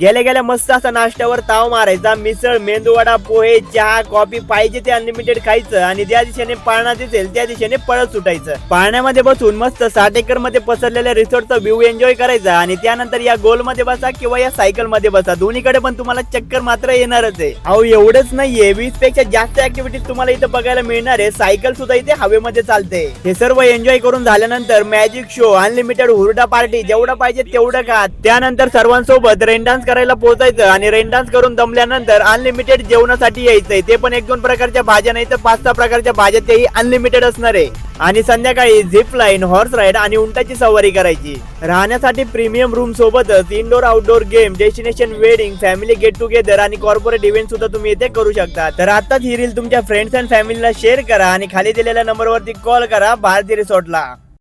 गेल्या गेल्या मस्त असा नाश्त्यावर ताव मारायचा मिसळ मेंदूवडा पोहे चहा कॉफी पाहिजे ते अनलिमिटेड खायचं आणि ज्या दिशेने पाळणा दिसेल त्या दिशेने पळत सुटायचं. पाळण्यामध्ये बसून मस्त साठ एकरमध्ये पसरलेल्या रिसॉर्टचा व्ह्यू एन्जॉय करायचा आणि त्यानंतर या गोलमध्ये बसा किंवा या सायकलमध्ये बसा. दोन्हीकडे पण तुम्हाला चक्कर मात्र येणारच आहे. अहो एवढंच नाहीये. वीसपेक्षा जास्त ऍक्टिव्हिटीज तुम्हाला इथे बघायला मिळणार आहे. सायकल सुद्धा इथे हवेमध्ये चालते. हे सर्व एन्जॉय करून झाल्यानंतर मॅजिक शो अनलिमिटेड हुरडा पार्टी जेवढं पाहिजे तेवढं का त्यानंतर सर्वांसोबत रेन डान्स करायला पोहोचायचं आणि रेन डान्स करून दमल्यानंतर अनलिमिटेड जेवणासाठी यायचंय. ते पण एक दोन प्रकारच्या भाज्या नाही तर पाच सहा प्रकारच्या भाज्या तेही अनलिमिटेड असणार आहे. आणि संध्याकाळी झिप लाईन हॉर्स राईड आणि उंटाची सवारी करायची. राहण्यासाठी प्रीमियम रूम सोबतच indoor outdoor game destination wedding family get together आणि कॉर्पोरेट इव्हेंट सुद्धा तुम्ही इथे करू शकता. तर आताच ही रील तुमच्या फ्रेंड्स अँड फॅमिलीला शेअर करा आणि खाली दिलेल्या नंबरवरती कॉल करा भारती रिसॉर्टला